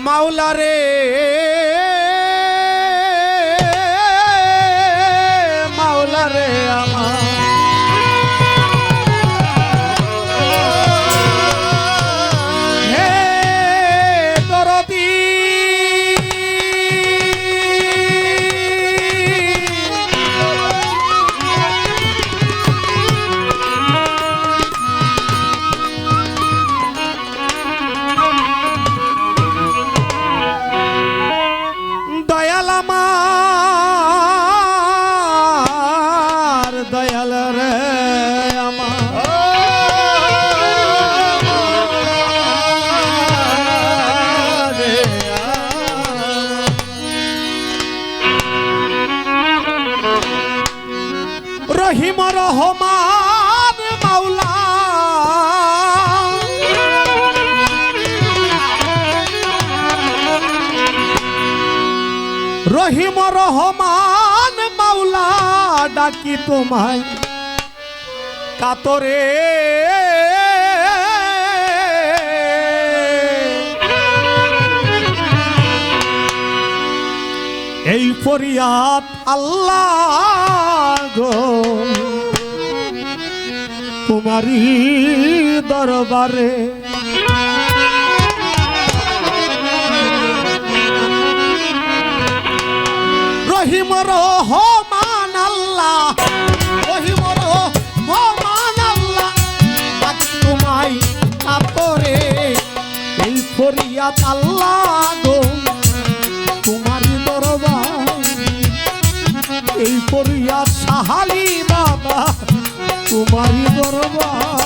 মাওলা রহিম রহমান মাওলা। রহিম রহমান মাওলা ডাকি তোমায়। কাতরে ফরিয়াদ আল্লাহ গো। তোমারি দরবারে রহিম রহমান আল্লাহ, রহিম রহমান আল্লাহ। তোমায় কাপড়ে এই ফরিয়াদ আল্লাহ তোমারই দরবার।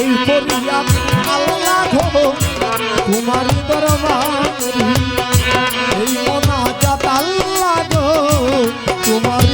এই করিয়া আল্লাহ ঘো তোমার দরবার। এই মনা চাত আল্লাহ গো তোমার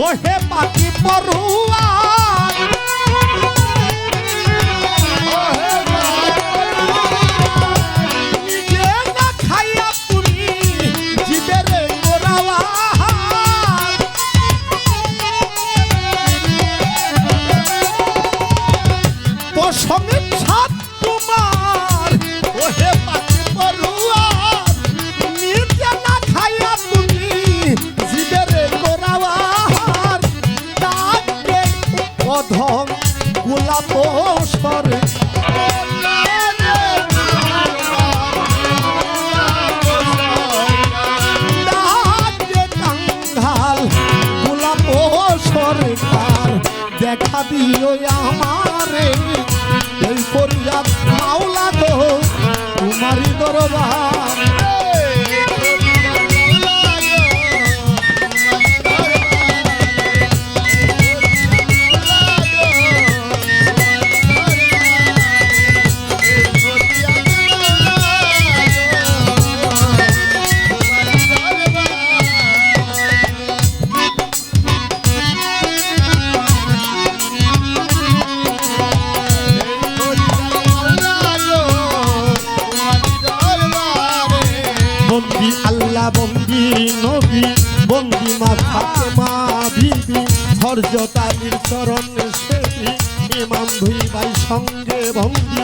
correr é bate por rua অধম গোলাপ সরে দেখা দিও আমারে এই ফরিয়াদ মাওলা গো তোমারই দরবার। বিবি হরজত আলীর চরণ সেবি ইমাম ভাই সঙ্গে বন্দি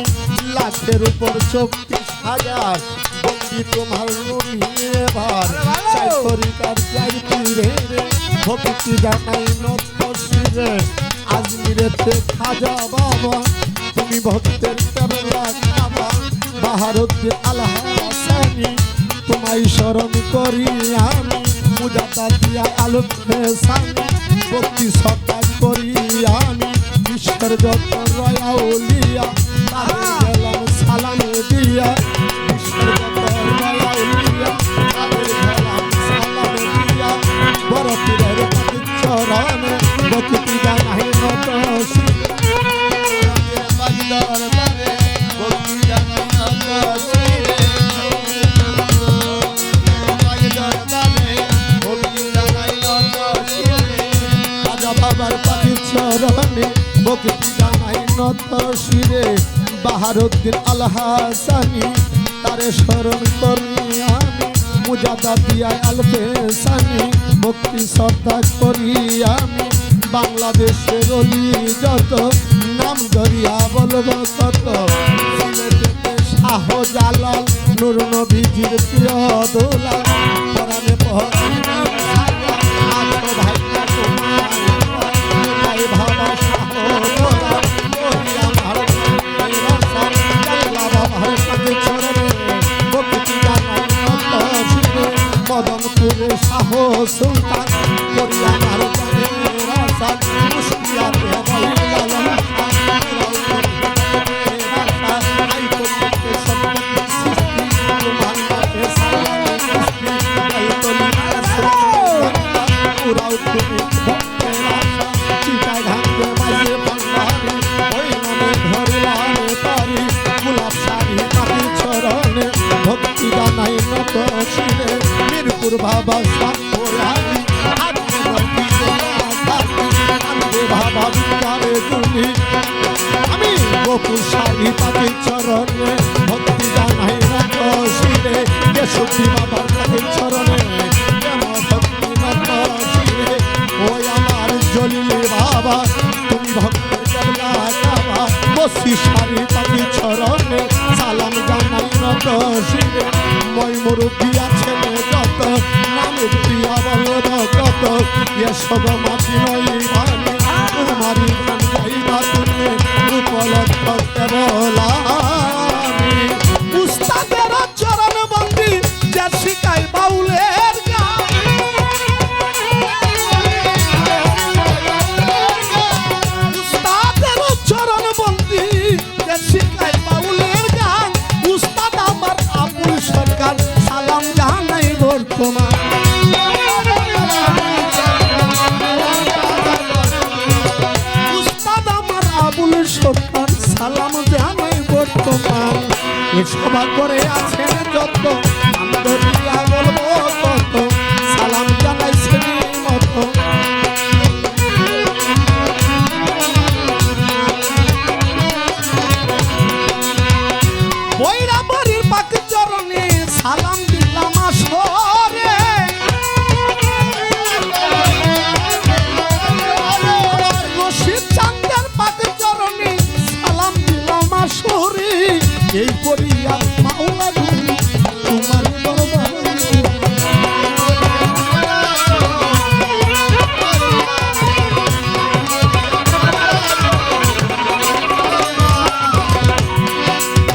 লাখের উপর চব্বিশ হাজার বন্দি তোমার নবী এবার। চাই তরিকার চাই পীরে ভক্তি জানাই নত্য শিরে আজমিরেতে খাজা বাবা তুমি ভক্তের কেবলা খাবা। বাহারুদ্দিন হাসানি তোমায় স্মরণ করি আমি। মুজাদা দিয়া আলোক ভক্তি সত্তা করিয়া আমি ঈশ্বর যত রয়া উলিয়া সালাম দিয়া। ভক্তি জানাই নত শিরে বাহারুদ্দিন আলহাসানি, তারে স্মরণ করি আমি মুজাদা দিয়ায় আলফেসানি ভক্তি শ্রদ্ধা করি আমি, বাংলাদেশের অলি যত, নাম ধরিয়া বলব তত শাহ জালাল নুর নবীজির প্রিয় দোলাল মই মুরুবিয়া ছেলে নামে প্রিয়া বলদ কত? এসব মাটি নই মানে তোমারি গাইবা তুমি। উপলক্ষ কেবলামি বর্তমান এ সভা করে আছেন যত কত এই করিয়া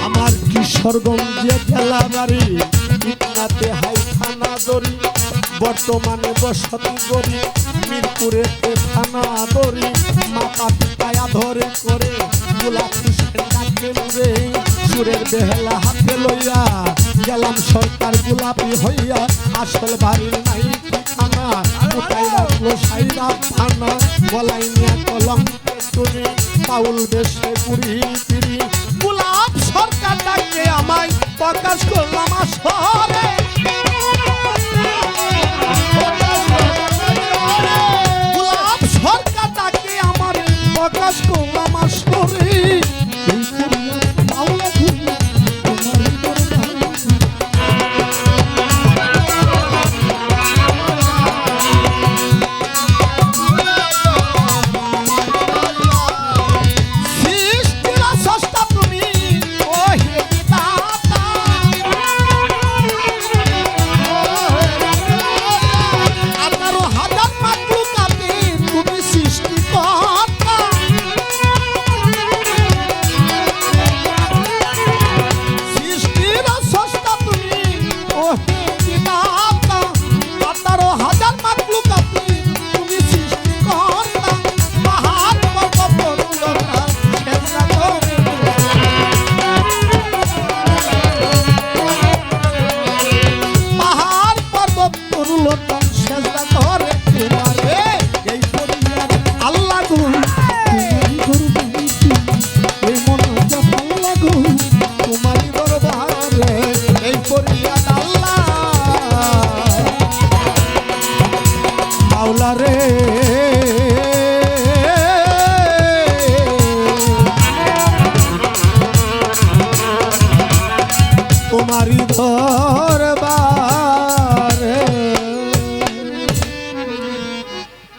আমার কিশোরগঞ্জে খেলা বাড়ি হাই থানা দড়ি, বর্তমানে বসতি গড়ি, মিরপুরে থানা দড়ি মাতা পিতায়া ধরে করে গোলাপ হোসেন ডাকে ঠাকুরের বেহেলা হাতে লইয়া গেলাম সরকার গোলাপি হইয়া। আসল বাড়ির নাই গোলাপ সরকার ডাকে আমায় প্রকাশ করলাম আসর।